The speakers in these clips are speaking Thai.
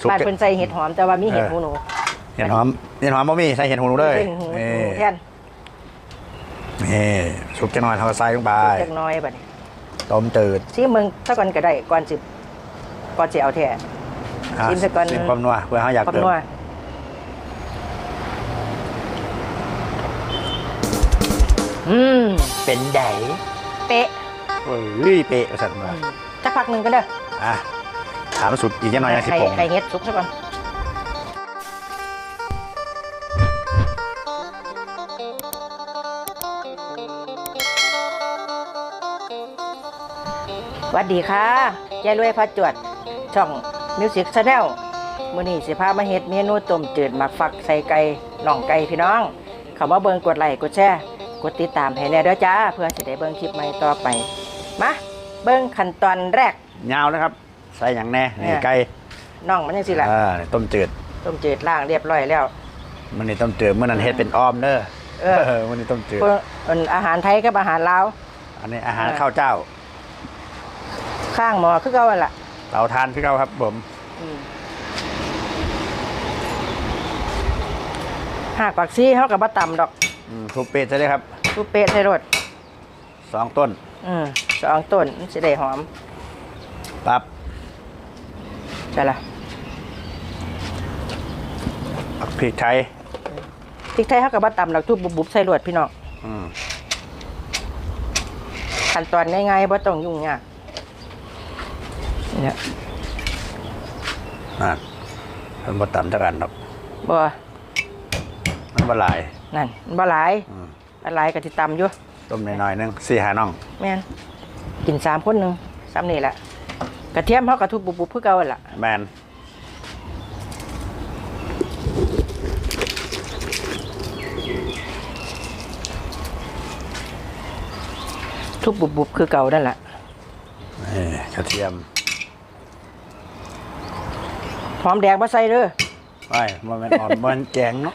สุกบ้านจะเพิ่นใส่เห็ดหอมแต่ว่ามีเห็ดหูหนูเห็ดหอมเห็ดหอมบ่มีใส่เห็ดหูหนูเลยใส่หูหนูนี่แท่นนี่สุกจะน้อยเท่ากับใส่ลงไปจักหน้อยบัดนี้ต้มจืดซีมึงถ้าก่อนก็ได้ก่อนสิก่อนสิเอาแท้อะชิมซะก่อนชิมความนัวเพื่อเขาอยากความเติมนัวอืมเป็นไดเป๊ะเฮ้ยเป๊ะสั่นมาสักพักหนึงก็ได้ออะ ถามสุดอีกแค่น้อยนะสิไข่ผมไข่เห็ดสุกซะก่อนสวัสดีค่ะยายรวยพระจวด ช่องมิวสิกชาแนลมื้อนี้สิพามาเฮ็ดเมนูต้มจืดหมักฟักใส่ไก่น่องไก่พี่น้อง เข้ามาเบิ่งกดไลค์กดแชร์กดติดตามให้แน่เด้อจ้า เพื่อสิได้เบิ่งคลิปใหม่ต่อไป มา เบิ่งขั้นตอนแรก ยาวนะครับ ใส่อย่างแน่เนี่นี่ยไก่น่องมันจังซี่ล่ะอ่านี่ต้มจืดต้มจืดล้างเรียบร้อยแล้วมันนี่ต้มจืดเมื่อนั้นเฮ็ดเป็นอ้อมเด้อเออมันนี่ต้มจืดเพิ่นเอิ่นอาหารไทยกับอาหารลาวอันนี้อาหารเออข้าวเจ้า ข้างหมอคือเก่าหั่นล่ะเตาทานคือเขาครับผมอืมหากปักซี่เฮาก็บ่ตำดอกอืมทุบเป็ดใช่ไหมครับทุบเป๊ะใส่รสสองต้น อืมสองต้นมันสิได้หอม ปั๊บ ใช่ล่ะพริกไทยพริกไทยเฮาก็บ่ตำดอกทุบบุบๆใส่รสพี่น้องอืมขั้นตอนง่ายๆบ่ต้องยุ่งยากเนี่ยนั่นมันบ่ต่ำจักอันดอกบ่มันบ่หลายนั่นมันบ่หลายอืมอันหลายก็สิตำอยู่ต้มหน่อยๆนึงสี่หาน่องแม่นกินสามคนหนึงซ้ำนี่แหละ กระเทียมเฮาก็ทุบบุบๆคือเก่าหั่นล่ะแมนทุบบุบๆคือเก่านั่นแหละนี่กระเทียมหอมแดงบ่ใส่เด้อไม่มันเป็นอ่อนมันแกงเนาะ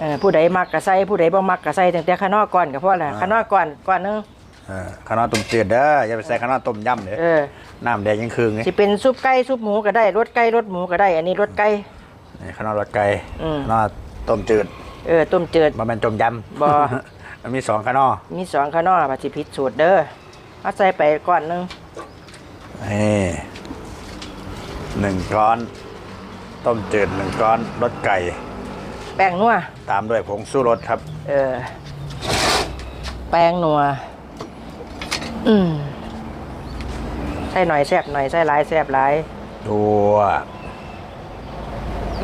เออผู้ใดมักก็ใส่ผู้ใดบ่มักก็ใส่ตั้งแต่ข้างนอกก่อนก็พอแหละอ่าข้างนอกก่อนก่อนหนึง เออข้าวน้อยต้มจืดเด้ออย่าไปใส่ข้าวน้อยต้มยำเด้อเออน้ำแดงยังคืนไงสิเป็นซุปไก่ซุปหมูก็ได้รสไก่รสหมูก็ได้ อันนี้รสไก่ นี่ข้าวน้อยรสไก่อืม ข้าวน้อยต้มจืดเออต้มจืดมันเป็นต้มยำบ่ มันมีสองข้าวน้อยมีสองข้างนอกว่าสิผิดสูตรเด้อเอาใส่ไปก่อนหนึงนี่หนึ่งก้อน ต้มจืดหนึ่งก้อนรสไก่ แป้งนัวตามด้วยผงสู้รสครับ เออแป้งนัว อืมใส่หน่อยแซ่บหน่อยใส่หลายแซ่บหลายตัว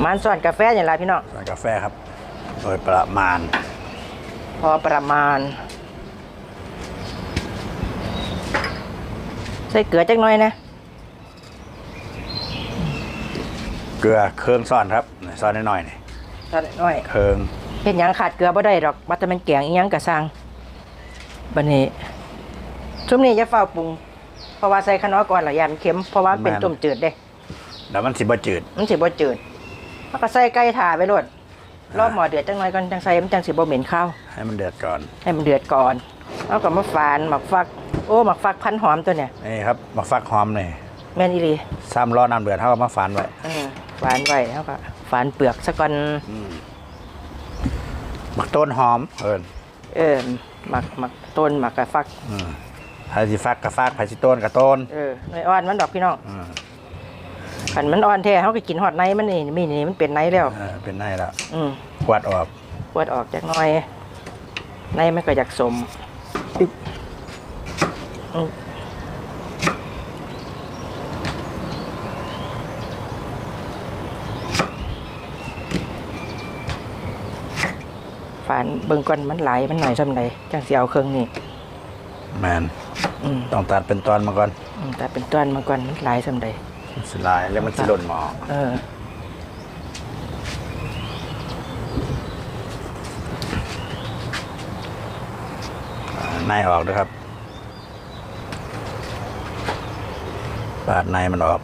มันส่วนกาแฟอย่างไรพี่น้องใส่กาแฟครับ โดยประมาณ พอประมาณ ใส่เกลือจักหน่อยนะ เกลือเครื่องซ่อนครับนี่ซ่อนน้อยๆนี่ตอนน้อยเครื่องเห็นหยังขาดเกลือบ่ได้ดอกบัดแต่มันแกงอีหยังกะสร้างบัดนี้ ชุมนี้จะเฝ้าวปรุง เพราะว่าใส่ขนอก่อนหลายอย่างมันเค็มเพราะว่ามันเป็นต้มจืดเด้แล้วมันสิบ่จืด มันสิบ่จืดแล้วก็ใส่ไก่ถ่าไปโลดรอบหม้อเดือดจังหน่อยก่อนจังใส่มันจังสิบ่เหม็นข้าวให้มันเดือดก่อน ให้มันเดือดก่อนแล้วก็มาฝานหมักฟัก โอ้หมักฟักพันหอมตัวเนี่ยนี่ครับมาฟักหอมหน่อยแม่นอีหลีซ้ำรอน้ำเดือดเท่ากับมาฝานไว้เออฝานไว้แล้วก็ฝานเปลือกซะก่อนหมักต้นหอม เอิญเออหมักหมักต้นหมักกะฟัก ไผ่สิฟักกับฟักไผ่สิต้นกับต้นเออหน่อยอ่อนมันดอกพี่น้องอืมขันมันอ่อนแท้เขาก็กินฮอดในมันนี่มีนี่มันเป็นในแล้วเออเป็นไงแล้วอืมขวดออกปวดออกจากหน้อยในมันก็อยากสมปึ๊บอืมฝานเบิ่งก่อนมันไหลายมันหน่อยซำใดจังสิเอาเครื่องนี่ แมนอืมต้องตัดเป็นตอนมาก่อนอืมแต่เป็นต้นมาก่อนมันไหลายซำใดสลายแล้วมันสิหล่นหมอเออ ในออกด้วยครับปาดในมันออก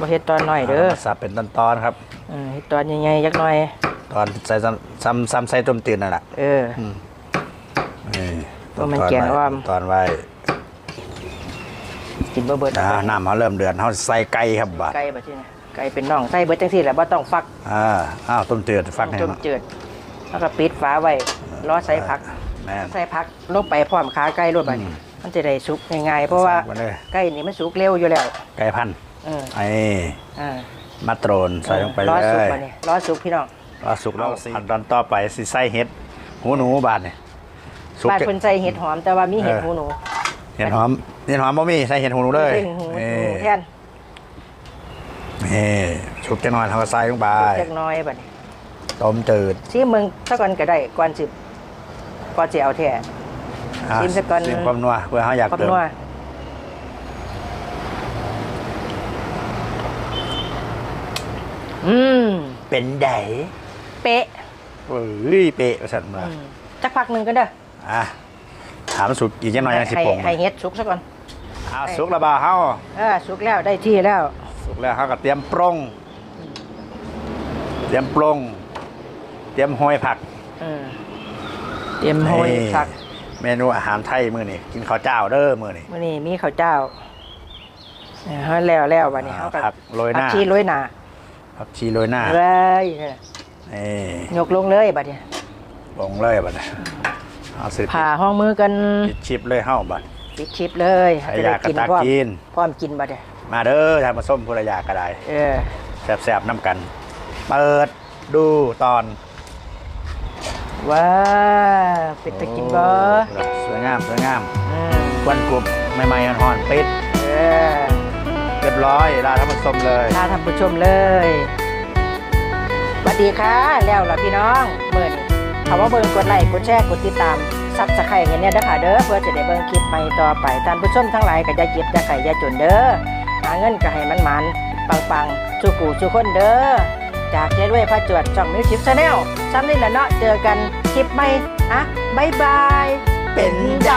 บ่เฮ็ดตอนน้อยเด้อมาสับเป็นตอนๆครับ เออเฮ็ดตอนใหญ่ๆจักหน่อย ตอนใส่ซ้ำซ้ำซ้ำใส่ต้มตื่นนั่นแหละ เออนี่ ว่ามันแกงอ้อมตอนไว้กินบ่เบิดอ่าน้ำเขาเริ่มเดือดเขาใส่ไก่ครับบาดไก่บัดนี้นะไก่เป็นน่องใส่เบิดจังซี่แหละบ่ต้องฟักอ่าอ้าวต้มจืดฟักให้ต้มจืดแล้วก็ปิดฝาไว้รอใส่ผักแม่นใส่ผักลงไปพร้อมขาไก่รวดบัดนี้อืมมันจะได้สุกง่ายๆเพราะว่าใส่ไปเลยไก่นี่มันสุกเร็วอยู่แล้ว ไก่พันธุ์เออไอ้อ่ามาโตรนใส่ลงไปรเลอสุกยบัดนี้รอสุกพี่น้องรอสุกแล้วขั้นตอนต่อไปสิใส่เห็ดหูหนูบาดเนี่ย สุก บ้านคนใส่เห็ดหอมแต่ว่ามีเห็ดเออ หูหนูเห็ดหอมเห็ดหอมบ่มีใส่เห็ดหูหนูเลยใส่หูหนี่นูแทนนี่ชุบจังหน่อยทำกระใส่ลงไปเล็กน้อยบัดนี้ต้มจืดซีมึงสักก่อนก็ได้ก่อนสิก่อนสิเอาแท้ อะชิมสักก่อน ชิมความนัวเพื่อเขาอยากความเติมนัวอืม เป็นไดเป๊ะเอ้ยเป๊ะประสันมา อืมจักพักหนึ่งก็เด้อ อะถามสุกอีกจังหน่อยยังสิให้ปรุงให้เฮ็ดสุกซะก่อนอ้าวสุกแล้วบ่าวเฮาเออสุกแล้วได้ที่แล้ว สุกแล้วเขาก็เตรียมปรุงเตรียมปรุงเตรียมห้อยผักเออเตรียมโหยนี่ผัก เมนูอาหารไทยมื้อนี้กินข้าวเจ้าเด้อมื้อนี้มื้อนี้มีข้าวเจ้าเออเฮาแล้วแล้วบัดนี้อ่าเฮาก็ผักโรยหน้าผักชีโรยหน้าผักชีโรยหน้าเลยเนี่ยนี่ยกลงเลยบัดนี้ลงเลยบัดนี้ เอาสิผ่าห้องมือกันปิดชิปเลยเฮาบัดปิดชิปเลยใครอยากกระตากพร้อมกินพร้อมกินบัดนี้มาเด้อทานมาส้มพุระยาก็ได้เออแซ่บๆน้ำกัน เปิดดูตอน ว้าเป็นตะกินบ่โอ้สวยงามสวยงามอืมควันกรุบใหม่ๆอ่อนๆปิดเออเรียบร้อยลาท่านผู้ชมเลยลาท่านผู้ชมเลยสวัสดีค่ะ แล้วล่ะพี่น้องเมื่อ นี้เขาว่าเบิ่งกดไลค์กดแชร์กดติดตามซับสไครต์กันเนี่ยเด้อค่ะเด้อเพื่อจะได้เบิ่งคลิปใหม่ต่อไปท่านผู้ชมทั้งหลายก็อย่าเจ็บอย่าไข่อย่าจนเด้อหาเงินก็ให้มันมันปังปังๆสู่กูสู่คนเด้อจากเจ๊ด้วยพระจวดจ่องมิวสิกชาแนลซ้ำนี่แหละเนาะเจอกันคลิปใหม่อะบายบาย เป็นใจ